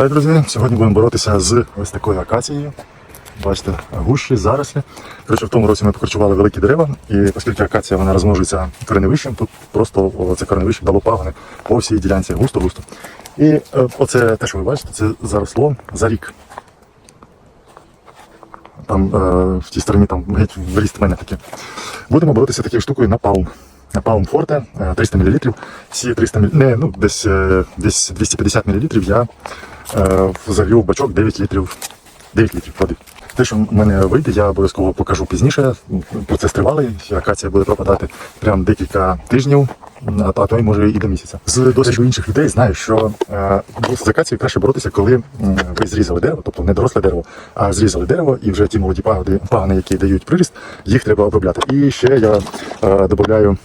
Так, друзі, сьогодні будемо боротися з ось такою акацією. Бачите, гущі, зарослі. Коротше, в тому році ми покорчували великі дерева, і оскільки акація вона розмножується кореневищем, тут просто це кореневище дало пагони по всій ділянці густо-густо. І е, оце те, що ви бачите, це заросло за рік. Там е, в тій стороні там геть в мене таке. Будемо боротися такою штукою на палм. На палм форте е, 300 мл. Всі 300 мл, не, ну, десь, е, десь 250 мл я е, залью бачок 9 літрів, 9 літрів води. Те, що в мене вийде, я обов'язково покажу пізніше. Процес тривалий, акація буде пропадати прям декілька тижнів, а то, й може і до місяця. З досвіду інших людей знаю, що е, з акацією краще боротися, коли ви зрізали дерево, тобто не доросле дерево, а зрізали дерево, і вже ті молоді пагони, пагони які дають приріст, їх треба обробляти. І ще я е, додаю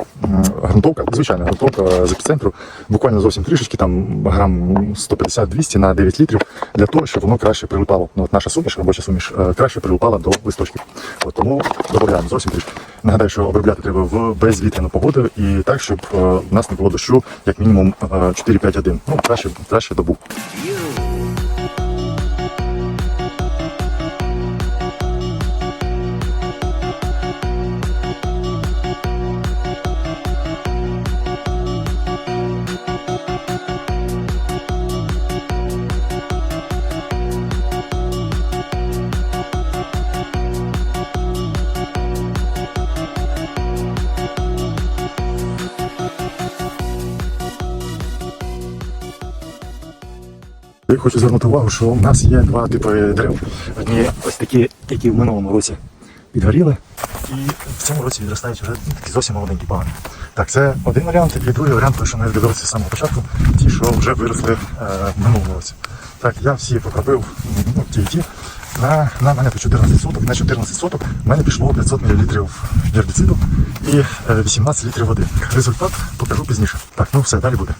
грунтовка, звичайна грунтовка з епіцентру, буквально зовсім трішечки, там грам 150-200 на 9 літрів, для того, щоб воно краще прилипало. Ну, от наша суміш, робоча суміш, е, краще прилипала до листочків. От, тому додаємо зовсім трішки. Нагадаю, що обробляти треба в безвітряну погоду і так, щоб у в нас не було дощу як мінімум е, 4-5 годин. Ну, краще, краще добу. Я хочу звернути увагу, що у нас є два типи дерев. Одні ось такі, які в минулому році підгоріли, і в цьому році відростають вже такі зовсім молоденькі пагони. Так, це один варіант, і другий варіант, той, що ми дивилися з самого початку, ті, що вже виросли е, в минулому році. Так, я всі покропив ну, ті і ті. На, на мене тут 14 соток, на 14 соток в мене пішло 500 мл гербіциду і е, 18 літрів води. Результат покажу пізніше. Так, ну все, далі буде.